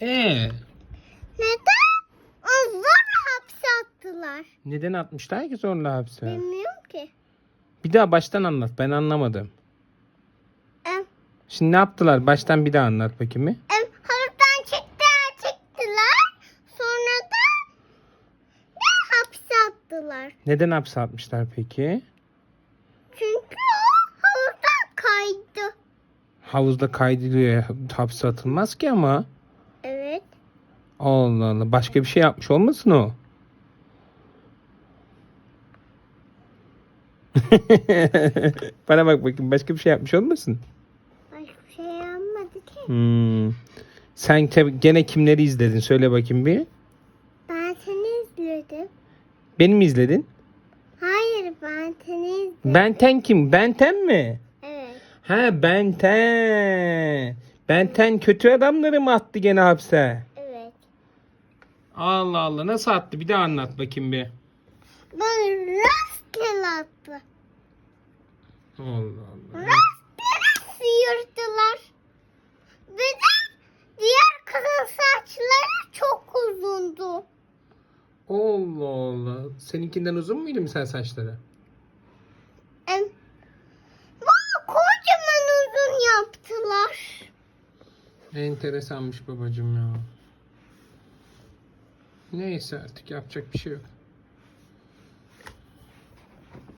Ee, Neden? Zorla hapse attılar. neden atmışlar ki zorla hapse? Bilmiyorum ki. Bir daha baştan anlat. Ben anlamadım. Em, Şimdi ne yaptılar? Baştan bir daha anlat bakayım bir. em, havuzdan çektiler çektiler. Sonra da bir hapse attılar. Neden hapse atmışlar peki? Çünkü o havuzdan kaydı. Havuzda kaydediyor. Hapse atılmaz ki ama. Allah Allah. Başka bir şey yapmış olmasın o? Bana bak bakayım. Başka bir şey yapmış olmasın? Başka bir şey yapmadı ki. Hmm. Sen gene kimleri izledin? Söyle bakayım bir. Ben seni izledim. Beni mi izledin? Hayır ben seni izledim. Benten kim? Benten mi? Evet. Ha Benten. Benten kötü adamları mı attı gene hapse? Evet. Allah Allah nasıl attı? Bir daha anlat bakayım bir. Böyle rastgele attı. Allah Allah. Rastgele sıyırdılar. Ve de diğer kızın saçları çok uzundu. Allah Allah. Seninkinden uzun muydu sen saçları? Bana kocaman uzun yaptılar. Enteresanmış babacığım ya. Neyse artık yapacak bir şey yok.